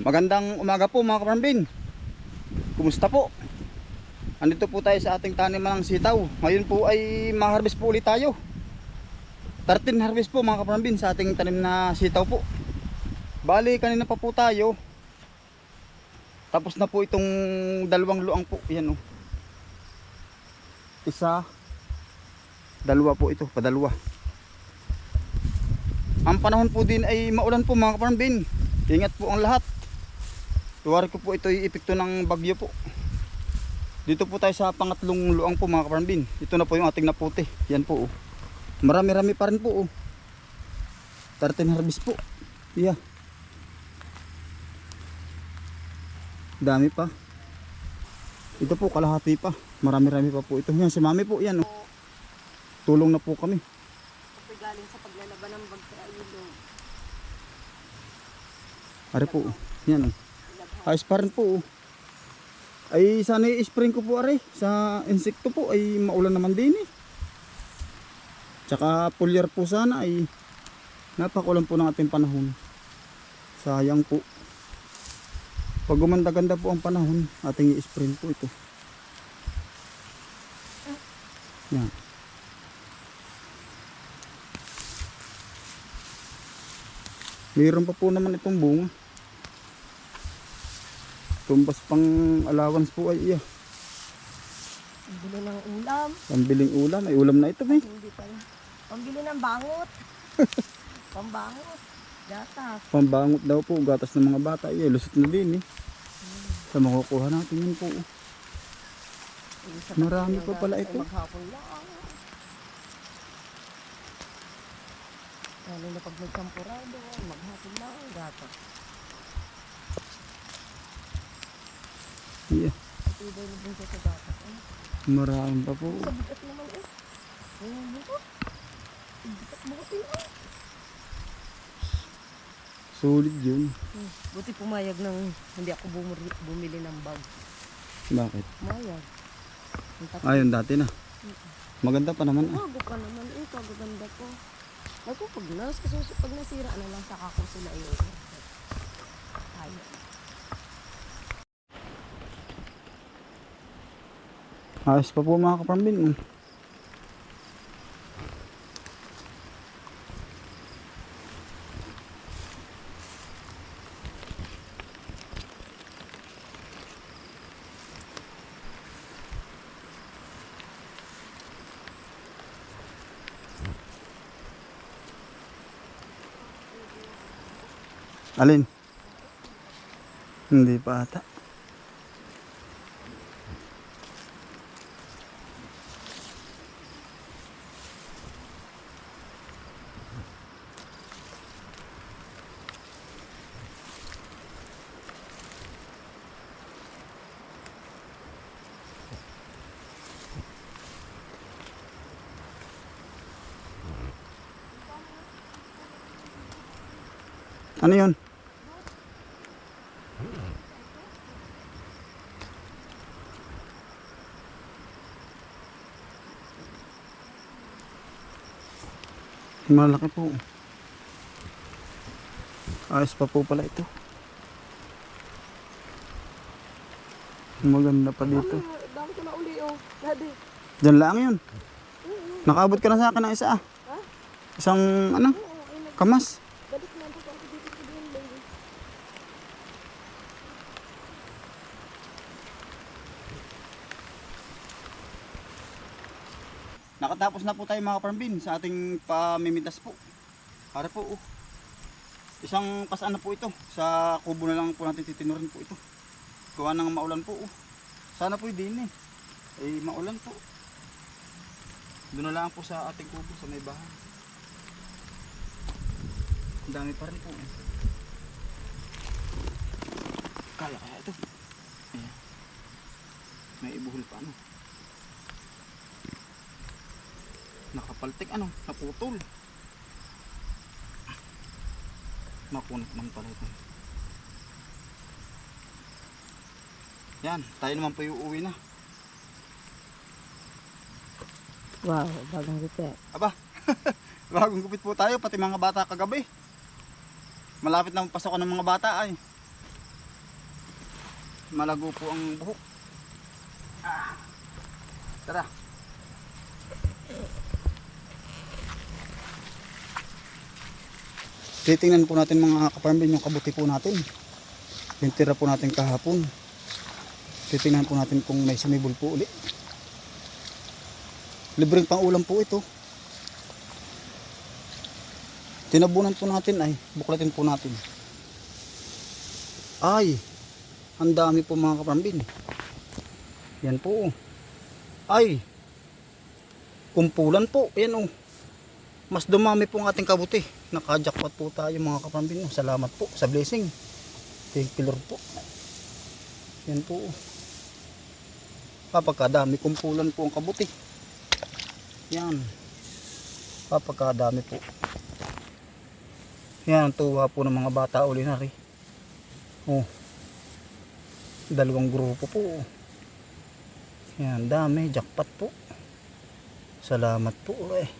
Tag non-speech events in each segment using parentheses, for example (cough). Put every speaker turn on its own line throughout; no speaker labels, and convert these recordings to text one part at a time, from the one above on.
Magandang umaga po mga kaparambin. Kumusta po? Andito po tayo sa ating taniman ng sitaw. Ngayon po ay ma-harvest po ulit tayo. 13 harvest po mga kaparambin sa ating tanim na sitaw po. Bali kanina pa po tayo. Tapos na po itong dalawang luang po. Yan o. Isa. Dalawa po ito. Padalwa. Ang panahon po din ay maulan po mga kaparambin. Ingat po ang lahat. Tuwari ko po ito ay epekto ng bagyo po. Dito po tayo sa pangatlong luang po mga kaparambin. Ito na po yung ating naputi. Yan po oh. Marami-rami pa rin po oh. 13 harvest po. Yeah. Dami pa. Ito po kalahati pa. Marami-rami pa po ito. Yan si mami po yan oh. Tulong na po kami.
Kasi galing sa paglalaban ng bag sa ilog.
Are po. Yan oh. Ayos pa rin po. oh. Ay sana i-spring ko po are sa insekto po ay maulan naman din eh. Tsaka pulyar po sana ay napakulan po ng ating panahon. Sayang po. Pag gumanda-ganda po ang panahon, ating i-spring po ito. Yan. Mayroon pa po naman itong bunga. Tumbas pang allowance po ay iya.
Pambili ng ulam.
Pambiling ulam. Ay ulam na ito eh.
Hindi pa rin. Pambili ng bangot. (laughs) Pambangot. Gatas.
Pambangot daw po. Gatas ng mga bata. Iya, lusot na din eh. Sa makukuha natin yun po.
Isa
Marami pa pala ito.
Maghapon lang. Lalo na pag may maghapon lang ang gatas. Ano?
Marami pa po.
Sa bigat naman eh. Ayun mo ko. Bigat mo ko.
Solid yun.
Hmm. Buti pumayag ng hindi ako bumili, bumili ng bag.
Bakit?
Pumayag.
Ayun dati na. Maganda pa naman ah.
Bago pa naman eh, kagaganda ko. Ako pag nas, kasi pag nasira na lang saka ko sila yun. Ayaw.
Ayos pa po mga kapambin. Alin? Hindi pa ata. Ano yun? Malaki po. Ayos pa po pala ito. Maganda pa dito.
Dami ko na uli oh. Daddy.
Diyan lang yun. Nakaabot ka na sa akin ng isa ah. Isang ano? Kamas.
balik na ako dito sa diyan baby.
Nakatapos na po tayo mga parmbin sa ating pamimitas po. Para po oh. Isang pasaan na po ito. Sa kubo na lang po natin titinurin po ito. Gawa ng maulan po oh. Sana po din eh. Eh maulan po. Doon na lang po sa ating kubo sa may bahay. Ang dami pa rin po. eh. Kaya kaya ito. Ayan. May ibuhol pa ano. Nakapaltik ano, naputol. Nakunat man pala ito. Yan, tayo naman po yung uwi na.
Wow, bagong repair.
Aba, (laughs) bagong gupit po tayo, pati mga bata kagabi. Malapit na pasokan ng mga bata ay. Malago po ang buhok. Ah. Tara. Titingnan po natin mga kaparmbin yung kabuti po natin. Yung tira po natin kahapon. Titingnan po natin kung may sumibol po uli. Libreng pang ulam po ito. Tinabunan po natin ay buklatin po natin. Ay, ang dami po mga kaparambin. Yan po. Ay, kumpulan po. Yan oh. Mas dumami po ang ating kabuti. Nakajakpat po tayo mga kaparambin. oh. Salamat po sa blessing. Thank Lord po. Yan po. Kapagkadami kumpulan po ang kabuti. Yan. Kapagkadami po. Yan ang tuwa po ng mga bata uli na rin. Oh. Dalawang grupo po. Yan, dami. Jackpot po. Salamat po eh.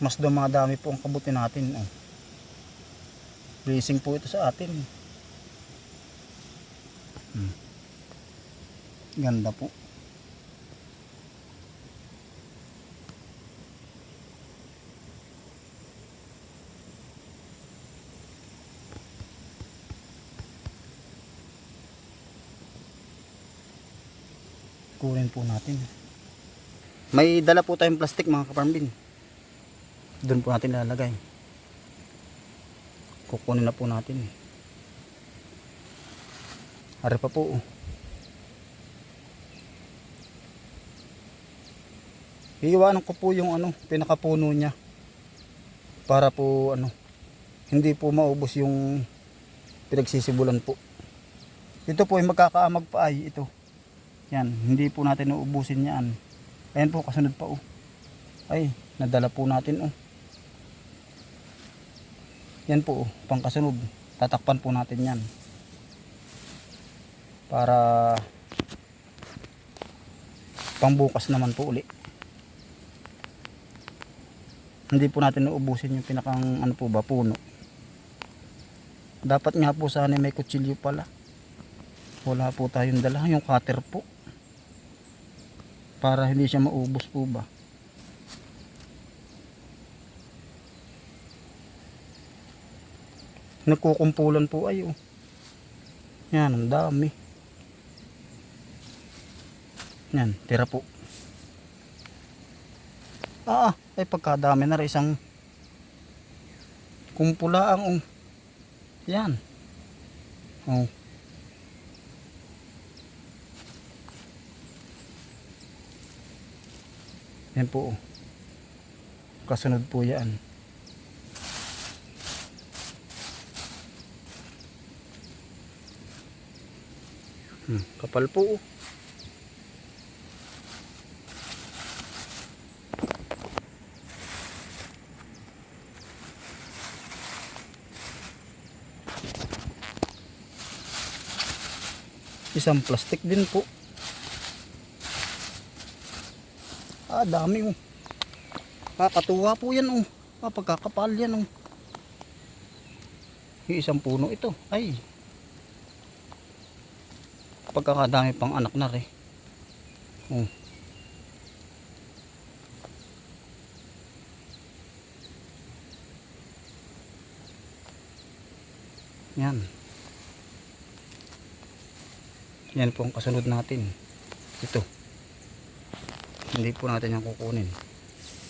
Mas dumadami po ang kabuti natin. Oh. Blessing po ito sa atin. Hmm. Ganda po. kunin po natin may dala po tayong plastic mga kaparmbin doon po natin lalagay kukunin na po natin Ari pa po oh. iiwanan ko po yung ano pinakapuno niya para po ano hindi po maubos yung pinagsisibulan po ito po ay magkakaamag pa ay ito yan, hindi po natin uubusin yan. Ayan po, kasunod pa oh. Ay, nadala po natin oh. Yan po oh, pangkasunod. Tatakpan po natin yan. Para pangbukas naman po uli. Hindi po natin uubusin yung pinakang ano po ba, puno. Dapat nga po sana may kutsilyo pala. Wala po tayong dala, yung cutter po para hindi siya maubos po ba nagkukumpulan po ay oh. yan ang dami yan tira po ah ay pagkadami na rin isang kumpulaang oh. yan oh Yan po. oh. Kasunod po yan. Kapal po. oh. Isang plastic din po. Ah, dami oh. Kakatuwa po yan oh. Ah, pagkakapal yan oh. Yung isang puno ito. Ay. Pagkakadami pang anak na rin. Oh. Yan. Yan po ang kasunod natin. Ito hindi po natin yan kukunin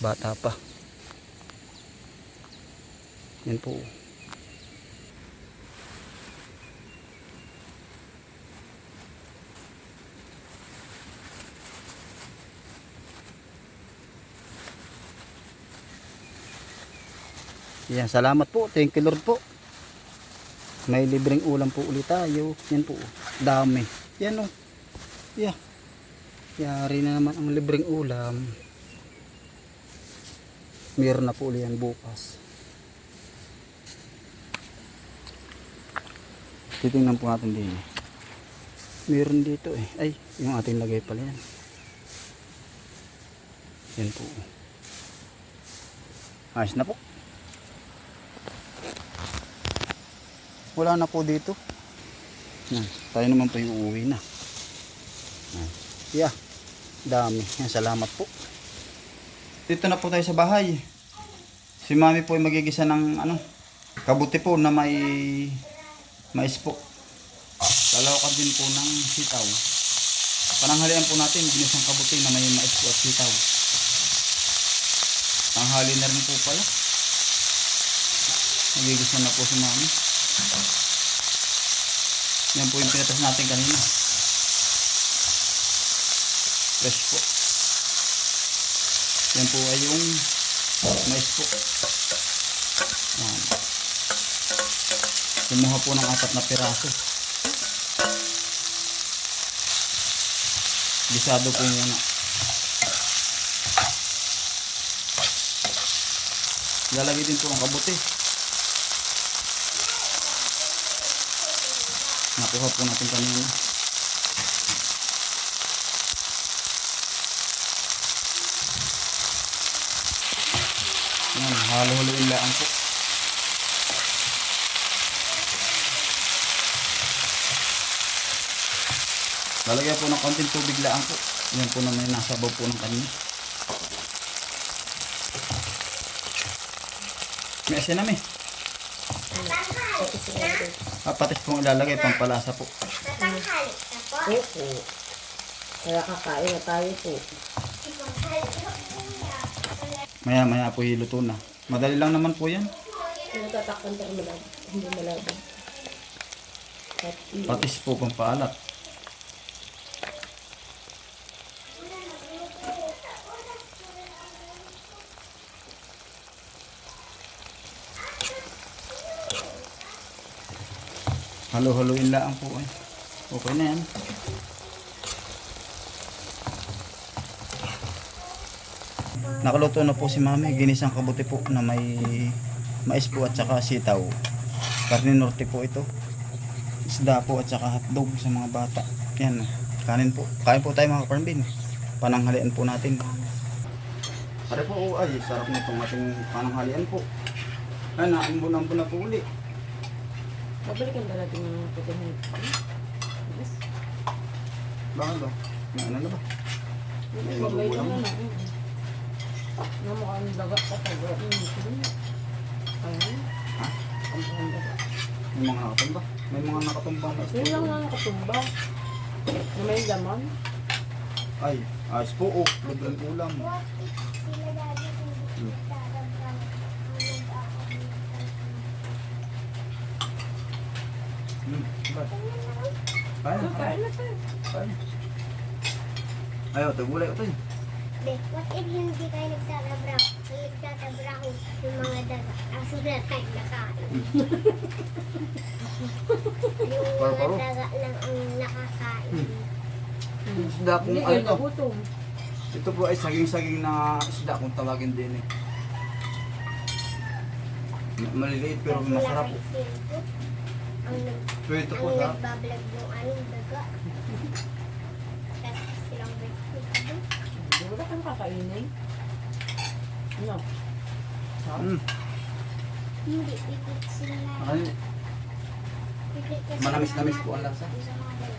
bata pa yan po yan salamat po thank you lord po may libreng ulam po ulit tayo yan po dami yan o yeah Yari na naman ang libreng ulam. Meron na po ulit yan bukas. Titingnan po natin din. Meron dito eh. Ay, yung ating lagay pala yan. Yan po. Ayos na po. Wala na po dito. Yan. Tayo naman po yung uuwi na. Yan. Yeah. Dami. Yan, salamat po. Dito na po tayo sa bahay. Si mami po ay magigisa ng ano, kabuti po na may mais po. Lalawakan din po ng sitaw. Pananghalian po natin, ginisang kabuti na may mais po at sitaw. Tanghali na rin po pala. Nagigisa na po si mami. Yan po yung pinatas natin kanina. Fresh po. Yan po ay yung mais po. Yan. Kumuha po ng apat na piraso. Gisado po muna. Lalagay din po ang kabuti. Nakuha po natin kanina. Yan, halo-haloin lang po. Lalagyan po ng konting tubig lang po. Yan po na may nasa baw po ng kanina. May asin na may.
Pati sila ito.
Ah, patis pong ilalagay, pampalasa po.
Opo. Kaya kakain na tayo po.
Maya maya po hiluto na. Madali lang naman po yan.
Nagtatakpan pero malag. Hindi iyo.
Patis po pampaalat. Halo-haloin lang po eh. Okay na yan. Nakaluto na po si mami. Ginisang kabuti po na may mais po at saka sitaw. Karne norte po ito isda po at saka hotdog sa mga bata. Yan, kanin po. Kain po tayo mga kaparmbin. Pananghalian po natin. Pare po, oh, ay, sarap nitong ating pananghalian po. Ay, naambun-ambun na po uli.
Babalikan ba natin yung putihing Yes.
Bakit ba? May ano na ba? May
Babay
magugulang
na
na.
na. Na mukhang daga pa tayo. Ayun.
Ha?
Ang daga.
May mga nakatumba. May mga nakatumbang na
Yun lang nga nakatumba. Na may laman.
Ay, ayos po, oh. Libreng ulam. Hmm, ba?
Na tayo.
kaya. Ayaw, tagulay ito eh.
Be, what if hindi kayo nagtatrabaho? Nagtatrabaho (laughs) yung mga daga. Ang sunod tayo nakain. yung
Paro-paro.
mga daga lang ang nakakain.
Isda kung
Hindi
ano
kayo
to. Ito po ay saging-saging na isda kung tawagin din eh. Ma- Maliliit pero masarap.
Ang,
ito po
ang
sa
nagbablog yung anong daga. Tapos silang breakfast.
Hindi wala kang kakainin. Ano? Sarap.
mm,
Hindi, pipit sila.
ano,
Pipit kasi
Manamis-namis po ang lasa.
sa mga daga.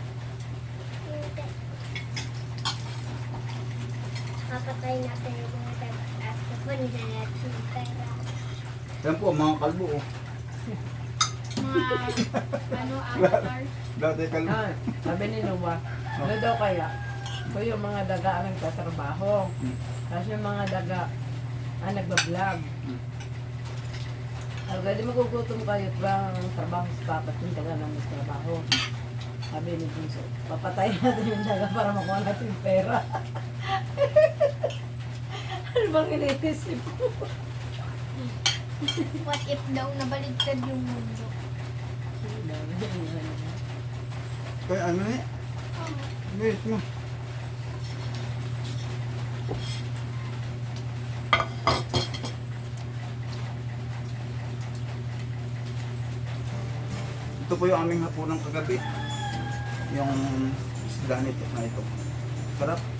Hindi. Papatay natin yung mga daga. At kapag natin yung pera.
yan po mga kalbo oh.
Ano, avatar?
Dati.
Ah, sabi ni Noah, ano daw kaya? Kung yung mga daga ang nagtatrabaho, tapos yung mga daga ang nagbablog. Sabi, di magugutom kayo, ba ang trabaho sa papat yung daga ng trabaho. Sabi ni Bunso, papatay natin yung daga para makuha natin yung pera. (laughs) ano bang iniisip mo?
What if daw nabaligtad yung mundo?
Kaya ano eh. Wait mo. Ito po yung aming hapunan kagabi. Yung isda nito na ito. Sarap.